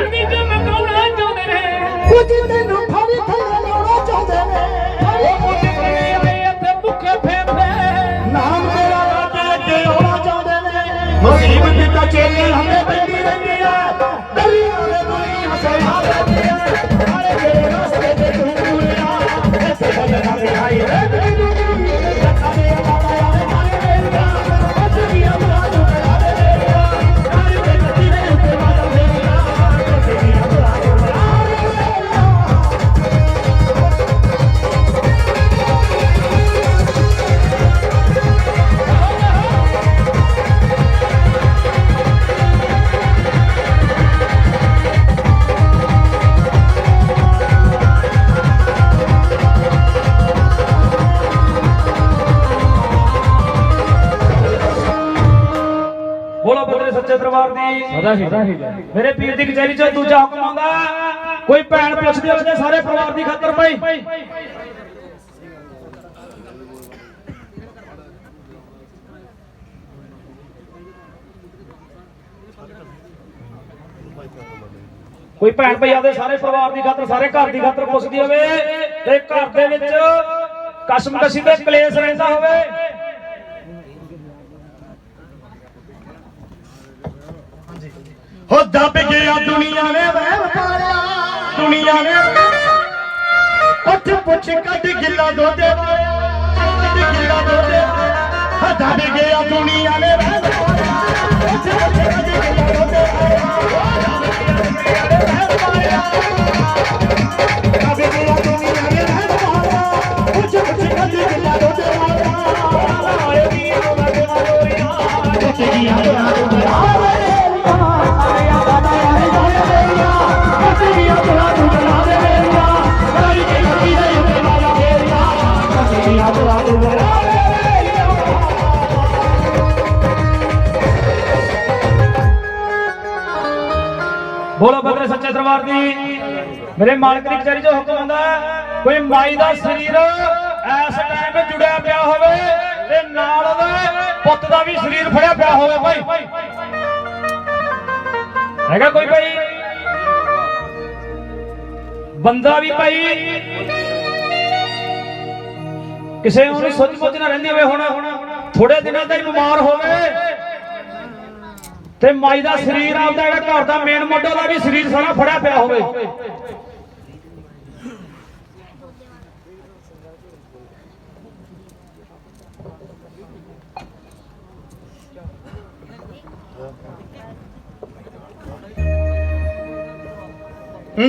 Let me go! ਸਦਾ ਹੀ। ਮੇਰੇ ਪੀਰ ਦੀ ਕਚਹਿਰੀ ਚ ਦੂਜਾ ਹੁਕਮ ਆਉਂਦਾ। ਕੋਈ ਭੈਣ ਪੁੱਛਦੀ ਹੋਵੇ ਤੇ ਸਾਰੇ ਪਰਿਵਾਰ ਦੀ ਖਾਤਰ ਭਾਈ ਕੋਈ ਭੈਣ ਭਈ ਆਪਦੇ ਸਾਰੇ ਪਰਿਵਾਰ ਦੀ ਖਾਤਰ, ਸਾਰੇ ਘਰ ਦੀ ਖਾਤਰ ਪੁੱਛਦੀ ਹੋਵੇ ਤੇ ਘਰ ਦੇ ਵਿੱਚ ਕਸ਼ਮਕਸ਼ੀ ਤੇ ਕਲੇਸ਼ ਰਹਿੰਦਾ ਹੋਵੇ। ਹੋ ਦੱਬ ਗਿਆ ਦੁਨੀਆ ਨੇ ਵਹਿਮ ਪਾਲਿਆ। ਦੁਨੀਆ ਨੇ ਉੱਠ ਪੁੱਛ ਕੱਢ ਗਿੱਲਾ ਦੋਦੇ ਵਾਲਿਆ ਕੱਢ ਗਿੱਲਾ ਦੋਦੇ ਵਾਲਿਆ ਦੱਬ ਗਿਆ ਦੁਨੀਆ ਨੇ ਵਹਿਮ ਪਾਲਿਆ। ਉੱਠ ਪੁੱਛ ਕੱਢ ਗਿੱਲਾ ਬੋਲੋ ਬਦਲੇ ਸੱਚੇ ਦਰਬਾਰ ਦੀ। ਮੇਰੇ ਮਾਲਕ ਦੀ ਕਚਹਿਰੀ 'ਚ ਹੁਕਮ ਆਉਂਦਾ ਕੋਈ ਮਾਈ ਦਾ ਸਰੀਰ ਐਸ ਟਾਈਮ ਜੁੜਿਆ ਪਿਆ ਹੋਵੇ ਤੇ ਨਾਲ ਉਹਦੇ ਪੁੱਤ ਦਾ ਵੀ ਸਰੀਰ ਫੜਿਆ ਪਿਆ ਹੋਵੇ ਭਾਈ। ਹੈਗਾ ਕੋਈ ਭਾਈ? ਬੰਦਾ ਵੀ ਭਾਈ। ਕਿਸੇ ਨੂੰ ਸੋਚ ਮੁੱਚ ਨਾ ਰਹਿੰਦੀ ਹੋਵੇ ਹੁਣ। ਥੋੜੇ ਦਿਨਾਂ ਦਾ ਹੀ ਬਿਮਾਰ ਹੋਵੇ। ਤੇ ਮਾਈ ਦਾ ਸਰੀਰ ਆਪਦਾ ਜਿਹੜਾ ਘਰ ਦਾ ਮੇਨ ਮੋਢਾ ਦਾ ਵੀ ਸਰੀਰ ਸਾਰਾ ਫੜਿਆ ਪਿਆ ਹੋਵੇ।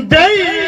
ਦੇਣਾ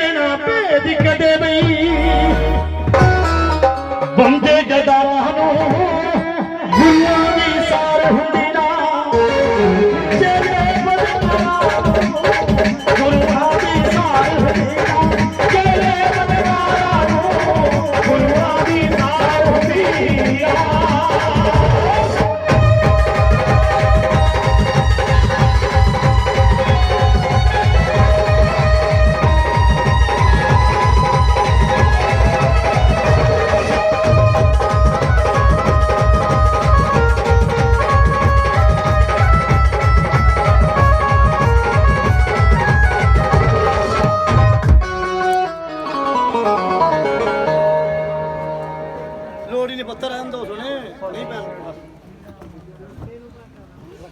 ਪੱਤਰ ਰਹਿਣ ਦੋ ਸੁਣੇ ਨਹੀਂ ਪੈਣ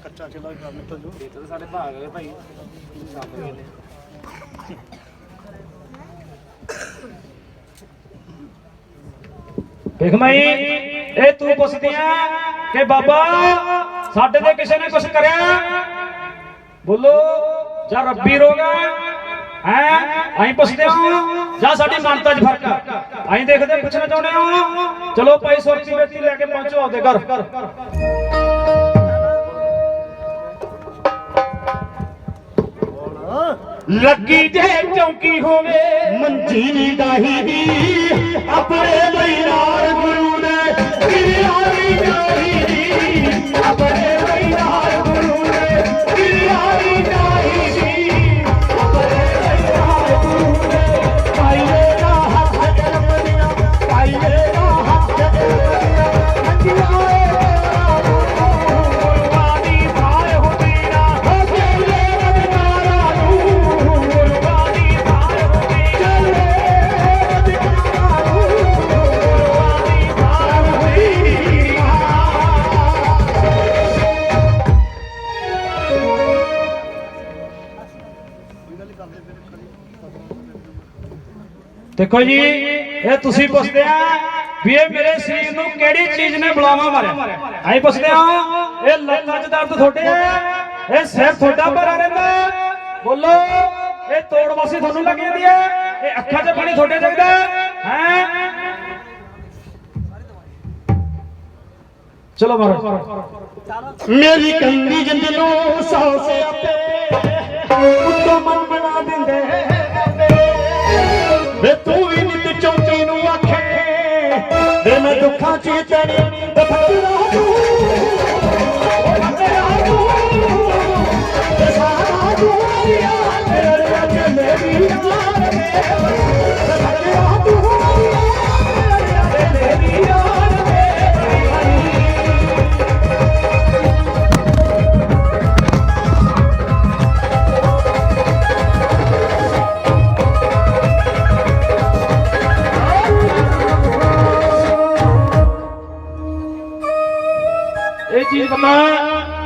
ਕੱਚਾ ਚਲਾ ਕੰਮ ਨਿਕਲ ਜੂ। ਸਾਡੇ ਭਾਗ ਗਏ ਭਾਈ। ਵੇਖ ਮਾਈ ਇਹ ਤੂੰ ਪੁੱਛਦੀ ਆ ਕਿ ਬਾਬਾ ਸਾਡੇ ਤੇ ਕਿਸੇ ਨੇ ਕੁਝ ਕਰਿਆ? ਬੋਲੋ ਜਾਂ ਰੱਬੀ ਰੋਗ ਹੈ ਹੈ? ਅਸੀਂ ਪੁੱਛਦੇ ਹਾਂ। ਜਾਂ ਸਾਡੀ ਮਾਨਤਾ 'ਚ ਫ਼ਰਕ ਆ। ਅਸੀਂ ਦੇਖਦੇ ਪੁੱਛਣਾ ਚਾਹੁੰਦੇ ਹਾਂ। ਚਲੋ ਭਾਈ ਸੁਰਤੀ ਬੇਟੀ ਲੈ ਕੇ ਪਹੁੰਚੋ, ਆਪਦੇ ਘਰ। ਲੱਗੀ ਜੇ ਚੌਂਕੀ ਹੋਵੇ, ਮੰਜੀ ਡਾਹੀ ਦੀ ਆਪਣੇ ਬੈਰਾਰ ਗੁਰੂ ਦੇਖੋ ਜੀ ਇਹ ਤੁਸੀਂ ਪੁੱਛਦੇ ਆ ਵੀ ਇਹ ਮੇਰੇ ਸਰੀਰ ਨੂੰ ਕਿਹੜੀ ਚੀਜ਼ ਨੇ ਬੁਲਾਵਾ ਮਾਰਿਆ? ਅਸੀਂ ਪੁੱਛਦੇ ਆ ਇਹ ਲੱਤਾਂ 'ਚ ਦਰਦ ਤੁਹਾਡੇ ਆ? ਇਹ ਸਿਰ ਤੁਹਾਡਾ ਭਰਾ ਰਹਿੰਦਾ ਬੋਲੋ ਇਹ ਤੋੜ ਵਾਸੀ ਤੁਹਾਨੂੰ ਲੱਗ ਜਾਂਦੀ ਹੈ ਇਹ ਅੱਖਾਂ 'ਚ ਪਾਣੀ ਤੁਹਾਡੇ ਜਗਦਾ ਹੈ? ਚਲੋ ਮਾਰੋ। ਮੇਰੀ ਕੰਦੀ ਜਿੰਦ ਨੂੰ ਸੌ ਸਿਆਪੇ ਉੱਤੋਂ ਮਨ ਬਣਾ ਦਿੰਦੇ ਦੁੱਖਾਂ ਚ ਤੇਰੀ ਤੇ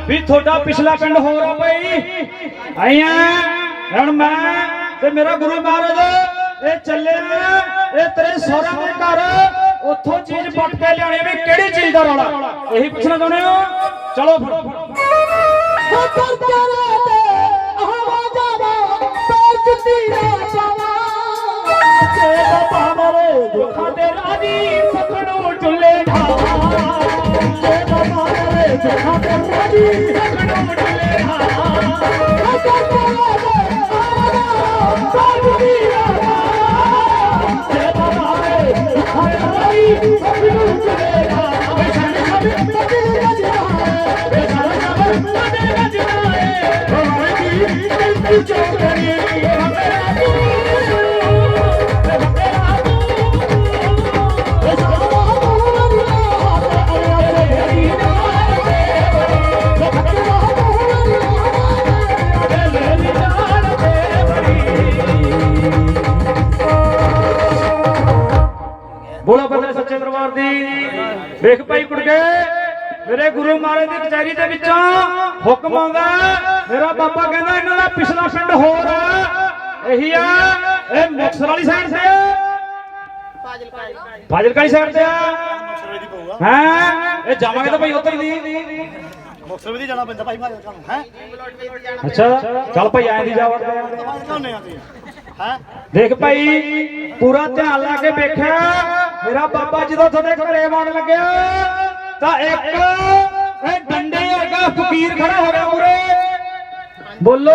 ਵੀ ਤੁਹਾਡਾ ਪਿਛਲਾ ਪਿੰਡ ਹੋਰ ਆ ਭਾਈ ਆਈਆਂ ਹੁਣ ਮੈਂ ਤੇ ਮੇਰਾ ਗੁਰੂ ਮਹਾਰਾਜ, ਇਹ ਚੱਲਿਆ ਇਹ ਤੇਰੇ ਸਹੁਰਿਆਂ ਦੇ ਘਰ। ਉੱਥੋਂ ਚੀਜ਼ ਪੱਟ ਕੇ ਲਿਆਉਣੀ ਵੀ ਕਿਹੜੀ ਚੀਜ਼ ਦਾ ਰੌਲਾ? ਇਹੀ ਪੁੱਛਣਾ ਚਾਹੁੰਦੇ ਹੋ? ਚਲੋ ਫਿਰ। ہاں ترادے ਵੇਖ ਭਾਈ ਕੁੜਕੇ ਮੇਰੇ ਗੁਰੂ ਮਹਾਰਾਜ ਦੀ ਕਚਹਿਰੀ ਦੇ ਵਿੱਚੋਂ ਹੁਕਮ ਆਉਂਦਾ ਮੇਰਾ ਬਾਬਾ ਕਹਿੰਦਾ ਇਹਨਾਂ ਦਾ ਪਿਛਲਾ ਪਿੰਡ ਹੋਰ ਆ ਇਹੀ ਆ ਇਹ ਮੁਕਤਸਰ ਵਾਲੀ ਸਾਈਡ ਤੇ ਫਾਜ਼ਿਲਕਾ ਵਾਲੀ ਸਾਈਡ ਤੇ ਆ। ਦੀ ਹੈ? ਇਹ ਜਾਵਾਂਗੇ ਤਾਂ ਭਾਈ ਉੱਧਰ ਹੀ। ਨਹੀਂ ਮੁਕਤਸਰ ਵੀ ਜਾਣਾ ਪੈਂਦਾ ਭਾਈ ਭਾਈ ਤੁਹਾਨੂੰ ਹੈ? ਅੱਛਾ ਚੱਲ ਭਾਈ ਆਏ ਦੀ ਜਾ ਵੜਦੇ ਆ ਦੇਖ ਭਾਈ, ਪੂਰਾ ਧਿਆਨ ਲਾ ਕੇ ਵੇਖਿਆ। ਮੇਰਾ ਬਾਬਾ ਜਦੋਂ ਤੁਹਾਡੇ ਘਰੇ ਵੜ ਲੱਗਿਆ, ਤਾਂ ਇੱਕ ਇਹ ਡੰਡੇ ਵਰਗਾ ਫਕੀਰ ਖੜਾ ਹੋ ਗਿਆ ਉਰੇ। ਬੋਲੋ।